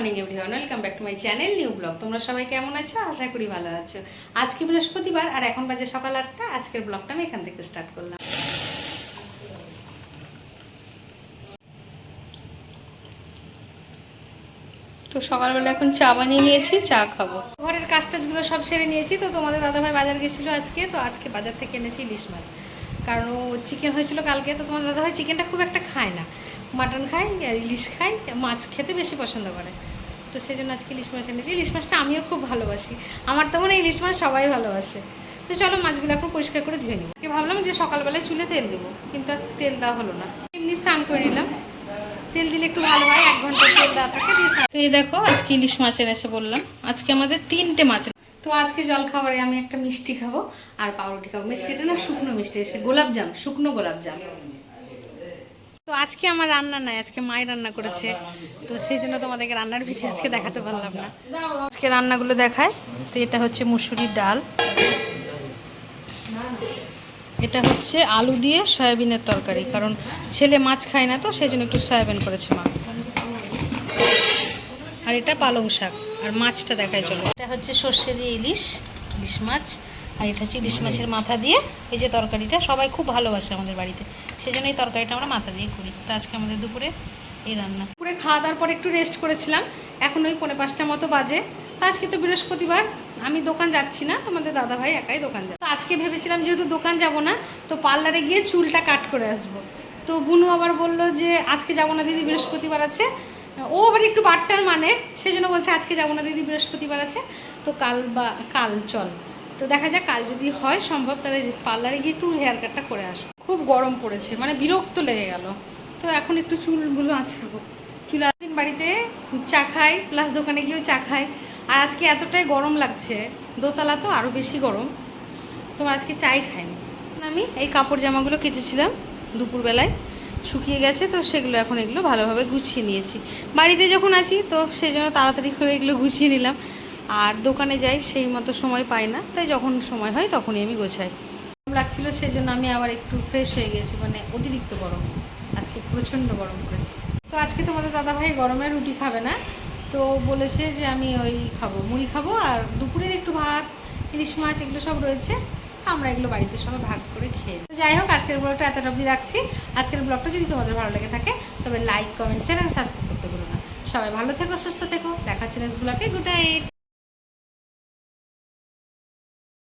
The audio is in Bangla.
Morning everyone welcome back to my channel new vlog তোমরা সবাই কেমন আছো? আশা করি ভালো আছো। আজকে বৃহস্পতিবার, আর এখন বাজে সকাল আটটা। আজকের ব্লগটা আমি এখান থেকে স্টার্ট করলাম। তো সকালবেলা এখন চা বানিয়ে নিয়েছি, চা খাব। ঘরের কাজ টাজগুলো সব সেরে নিয়েছি। তো তোমাদের দাদাভাই বাজার গেছিল আজকে। তো আজকে বাজার থেকে এনেছি ইলিশ মাছ। কারণ চিকেন হয়েছিল কালকে। তো তোমার দাদাভাই চিকেনটা খুব একটা খায় না। মাটন খায় আর ইলিশ খায় মাছ খেতে বেশি পছন্দ করে। তো সেই জন্য আজকে ইলিশ মাছ এনেছি। ইলিশ মাছটা আমিও খুব ভালোবাসি। আমার তো মনে ইলিশ মাছ সবাই ভালোবাসে। তো চলো মাছগুলো এখন পরিষ্কার করে ধুয়ে নিই। ভাবলাম যে সকালবেলায় চুলে তেল দেবো, কিন্তু আর তেল দেওয়া হলো না। এমনি স্নান করে নিলাম। তেল দিলে একটু ভালো হয়, এক ঘণ্টা তেল দেওয়া থাকে তো এই দেখো, আজকে ইলিশ মাছ এনেছে বললাম। আজকে আমাদের তিনটে মাছ তো আজকে জল খাবারে আমি একটা মিষ্টি খাব, আর পাউরুটি খাব। মিষ্টিটা না শুকনো মিষ্টি গোলাপজাম শুকনো গোলাপজাম তো আজকে আমার রান্না নাই, আজকে মাই রান্না করেছে। তো সেই জন্য তোমাদেরকে রান্নার ভিডিও আজকে দেখাতে পারলাম না। আজকে রান্নাগুলো দেখায়, তো এটা হচ্ছে মুসুরির ডাল। এটা হচ্ছে আলু দিয়ে সয়াবিনের তরকারি, কারণ ছেলে মাছ খায় না তো, সেই জন্য একটু সয়াবিন করেছে মা। আর এটা পালং শাক, আর মাছটা দেখায়, চলো। এটা হচ্ছে সর্ষে দিয়ে ইলিশ ইলিশ মাছ। আর এটা হচ্ছে ইলিশ মাছের মাথা দিয়ে এই যে তরকারিটা সবাই খুব ভালোবাসে আমাদের বাড়িতে। সেই জন্য এই তরকারিটা আমরা মাথা দিয়ে করি। তো আজকে আমাদের দুপুরে এই রান্না। দুপুরে খাওয়া দাওয়ার পর একটু রেস্ট করেছিলাম। এখন ওই পৌনে পাঁচটা মতো বাজে। আজকে তো বৃহস্পতিবার। আমি দোকান যাচ্ছি না তোমাদের দাদা ভাই একাই দোকান যাবে। তো আজকে ভেবেছিলাম যেহেতু দোকান যাব না তো পার্লারে গিয়ে চুলটা কাট করে আসব। তো বুনু আবার বলল যে আজকে যাব না দিদি বৃহস্পতিবার আছে। ও আবার একটু বাট্টার মানে সেই জন্য বলছে আজকে যাব না দিদি বৃহস্পতিবার আছে। তো কাল বা কাল চল। তো দেখা যাক, কাল যদি হয় সম্ভব, তাহলে পার্লারে গিয়ে একটু হেয়ার কাটটা করে আসব। খুব গরম পড়েছে মানে বিরক্ত লেগে গেল। তো এখন একটু চুলগুলো আঁচড়াবো। চুল দিন বাড়িতে চা খাই প্লাস দোকানে গিয়েও চা খাই। আর আজকে এতটাই গরম লাগছে, দোতলা তো আরও বেশি গরম তোমার আজকে চাই খাইনি। আমি এই কাপড় জামাগুলো কেচেছিলাম দুপুরবেলায়, শুকিয়ে গেছে, তো সেগুলো এখন এগুলো ভালোভাবে গুছিয়ে নিয়েছি। বাড়িতে যখন আছি, তো সেই জন্য তাড়াতাড়ি করে এগুলো গুছিয়ে নিলাম। আর দোকানে যাই, সেই মতো সময় পাই না। তাই যখন সময় হয় তখনই আমি গোছাই। গরম লাগছিল সেই জন্য আমি আবার একটু ফ্রেশ হয়ে গেছি মানে অতিরিক্ত গরম। আজকে প্রচণ্ড গরম পড়েছে। তো আজকে তোমাদের দাদাভাই গরমে রুটি খাবে না। তো বলেছে যে আমি ওই খাব, মুড়ি খাব আর দুপুরের একটু ভাত, ইলিশ মাছ এগুলো সব রয়েছে। আমরা এগুলো বাড়িতে সবাই ভাগ করে খেয়ে তো যাই হোক, আজকের ব্লগটা এতটা অবধি রাখছি। আজকের ব্লগটা যদি তোমাদের ভালো লেগে থাকে, তবে লাইক কমেন্ট শেয়ার আর সাবস্ক্রাইব করতে ভুলো না। সবাই ভালো থেকো, সুস্থ থেকো। দেখা হচ্ছে নেক্সট ব্লগে গুড নাইট